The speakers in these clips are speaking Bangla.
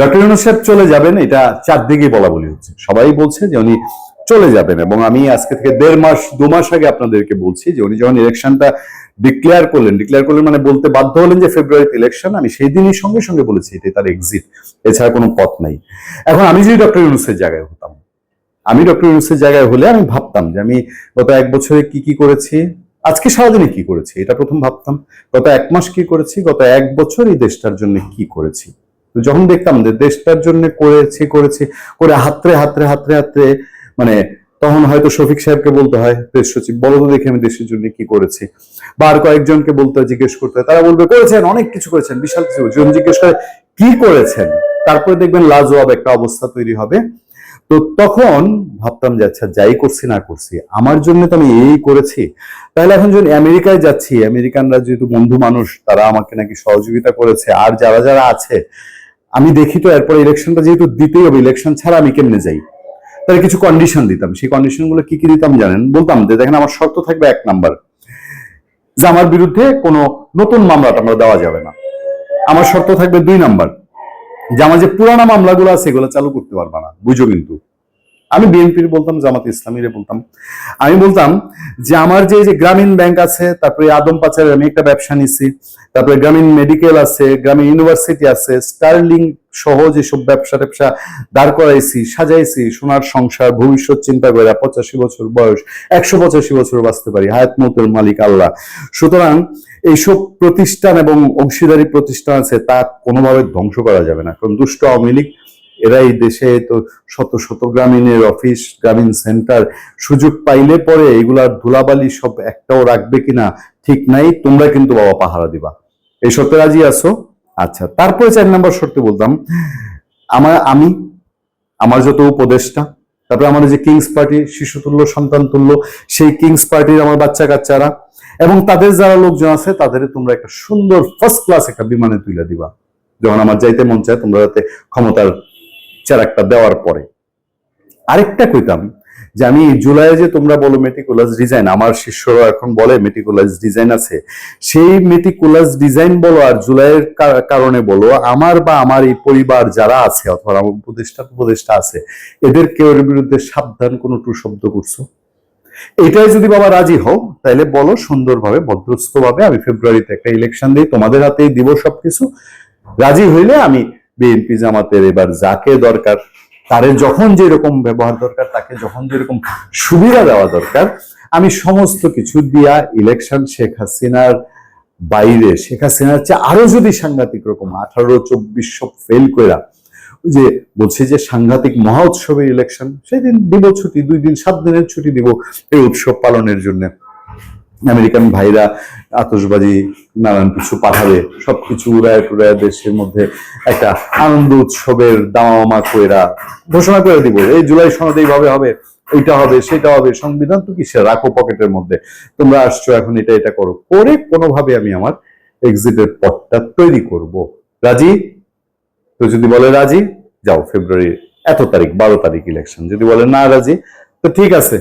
ডক্টর ইউনুস সাহেব চলে যাবেন, এটা চারদিকে বলা বলি হচ্ছে। সবাই বলছে যে উনি চলে যাবেন এবং আমি আজকে থেকে দেড় মাস, দু মাস আগে আপনাদেরকে বলছি যে উনি যখন ইলেকশনটা ডিক্লেয়ার করলেন ডিক্লেয়ার করলেন মানে বলতে বাধ্য হলেন যে ফেব্রুয়ারিতে ইলেকশন, আমি সেই দিনই সঙ্গে সঙ্গে বলেছি এটাই তার এক্সিট এছাড়া কোনো পথ নাই। এখন আমি যদি ডক্টর ইউনুসের জায়গায় হতাম, আমি ডক্টর ইউনুসের জায়গায় হলে আমি ভাবতাম যে আমি গত এক বছরে কি কি করেছি, আজকে সারাদিনে কি করেছি, এটা প্রথম ভাবতাম। গত এক মাস কি করেছি, গত এক বছর এই দেশটার জন্য কি করেছি। তো যখন দেখতাম যে দেশটার জন্য করেছি করেছি, করে হাতরে হাতরে হাতরে হাতরে মানে তখন হয়তো শফিক সাহেবকে বলতে হয়, দেশ সচিব, বলো তো দেখে আমি দেশের জন্য কি করেছি। বা আর কয়েকজনকে বলতে হয়, জিজ্ঞেস করতে হয়। তারা বলবে, করেছেন, অনেক কিছু করেছেন, বিশাল কিছু যখন জিজ্ঞেস করে, কি করেছেন? তারপরে দেখবেন লাজবাব একটা অবস্থা তৈরি হবে। তো তখন ভাবতাম যে আচ্ছা যাই করছি, না করছি, আমার জন্য তো আমি এই করেছি। তাহলে এখন যখন আমেরিকায় যাচ্ছি, আমেরিকানরা যেহেতু বন্ধু মানুষ, তারা আমাকে নাকি সহযোগিতা করেছে। আর যারা যারা আছে আমি দেখি তো এরপর ইলেকশনটা যেহেতু দিতেই হবে ইলেকশন ছাড়া আমি কেমনে যাই? তাহলে কিছু কন্ডিশন দিতাম। সেই কন্ডিশনগুলো কি কি দিতাম জানেন? বলতাম যে দেখেন আমার শর্ত থাকবে এক নাম্বার যে আমার বিরুদ্ধে কোনো নতুন মামলা টামলা দেওয়া যাবে না। আমার শর্ত থাকবে দুই নাম্বার যে আমার যে পুরানা মামলাগুলো আছে, এগুলো চালু করতে পারবা না। বুঝো কিন্তু। আমি বিএনপির বলতাম, জামাত ইসলামীরে বলতাম। আমি বলতাম যে আমার যে যে গ্রামীণ ব্যাংক আছে, তারপরে আদম পাচারের আমি একটা ব্যবসা নিছি, তারপরে গ্রামীণ মেডিকেল আছে, গ্রামীণ ইউনিভার্সিটি আছে, স্টারলিং সহ যেসব ব্যবসা ট্যাবসা দাঁড় করাইছি, সাজাইছি, সোনার সংসার, ভবিষ্যৎ চিন্তা করে পঁচাশি বছর বয়স, একশো পঁচাশি বছর বাঁচতে পারি, হায়াত মতের মালিক আল্লাহ। সুতরাং এইসব প্রতিষ্ঠান এবং অংশীদারি প্রতিষ্ঠান আছে, তা কোনোভাবে ধ্বংস করা যাবে না, কারণ দুষ্ট আওয়ামী লীগ এরা এই দেশে তো শত শত গ্রামীণের অফিস গ্রামীণ সেন্টার সুযোগ পাইলে পরে এগুলার ধুলাবালি সব একটাও রাখবে কিনা ঠিক নাই, তোমরা কিন্তু বাবা পাহারা দিবা। এই শর্তে রাজি আছো? আচ্ছা তারপরে চার নম্বর শর্তে বলতাম, আমার, আমি, আমার যত উপদেষ্টা, তারপরে আমাদের যে কিংস পার্টি শিশুতুল্য সন্তান তুল্য সেই কিংস পার্টির আমার বাচ্চা কাচ্চারা এবং তাদের যারা লোকজন আছে তাদের তোমরা একটা সুন্দর ফার্স্ট ক্লাস একটা বিমানে তুলে দিবা। যখন আমার যাইতে মন চায়, তোমরা যাতে ক্ষমতার চেরাকটা দেওয়ার পরে। আরেকটা কইতাম যে আমি জুলাইয়ে যে তোমরা বলো মেটিকুলাস ডিজাইন আমার শিষ্যরা এখন বলে মেটিকুলাস ডিজাইন আছে। সেই মেটিকুলাস ডিজাইন বলো আর জুলাইয়ের কারণে বলো, আমার বা আমার এই পরিবার যারা আছে অথবা আমার উপদেষ্টা উপদেষ্টা আছে, এদের কেউর বিরুদ্ধে সাবধান কোনো টু শব্দ করছ? এটাই যদি বাবা রাজি হও তাহলে বলো সুন্দরভাবে ভদ্রস্থ ভাবে আমি ফেব্রুয়ারিতে একটা ইলেকশন দিই, তোমাদের হাতেই দিব সবকিছু। রাজি হইলে আমি বিএনপি জামাতের এবার যাকে দরকার, তারে যখন যেরকম ব্যবহার দরকার, তাকে যখন যেরকম সুবিধা দেওয়া দরকার, আমি সমস্ত কিছু দিয়া ইলেকশন শেখ হাসিনার বাইরে, শেখ হাসিনার চেয়ে আরও যদি সাংঘাতিক রকম আঠারো, চব্বিশ সব ফেল কইরা যে বলছি যে সাংঘাতিক মহা উৎসবের ইলেকশন সেদিন দিব ছুটি, দুই দিন, সাত দিনের ছুটি দিব এই উৎসব পালনের জন্য। আমেরিকান ভাইরা আতশবাজি, নানান কিছু পাঠাবে সবকিছু উড়ায় টুড়ায় দেশের মধ্যে একটা আনন্দ উৎসবের দামামা কইরা ঘোষণা করে দিব। এই জুলাই সনদ এইভাবে হবে, এইটা হবে, সেটা হবে, সংবিধান তো কিসে রাখো পকেটের মধ্যে। তোমরা আসছো এখন, এটা এটা করো। করে কোনোভাবে আমি আমার এক্সিটের পথটা তৈরি করব। রাজি? তো যদি বলে রাজি, যাও ফেব্রুয়ারি এত তারিখ, বারো তারিখ ইলেকশন যদি বলে না রাজি, তো ঠিক আছে,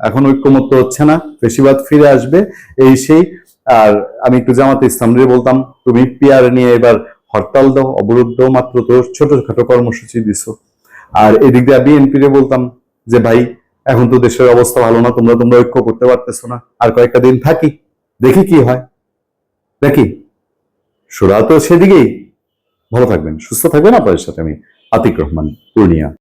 এখন ঐক্যমত্য হচ্ছে না বেশিরভাগ ফিরে আসবে, এই সেই আর আমি একটু জামাতে ইসলামরে বলতাম, তুমি পিয়ার নিয়ে এবার হরতাল দাও অবরোধ দাও মাত্র তো ছোটখাটো কর্মসূচি দিছো। আর এদিক দিয়ে বিএনপি রে বলতাম যে, ভাই, এখন তো দেশের অবস্থা ভালো না, তোমরা তোমরা ঐক্য করতে পারতেছো না, আর কয়েকটা দিন থাকি, দেখি কি হয়। দেখি। সুরা তো সেদিকেই। ভালো থাকবেন, সুস্থ থাকবেন। আপনাদের সাথে আমি আতিক রহমান, পূর্ণিয়া।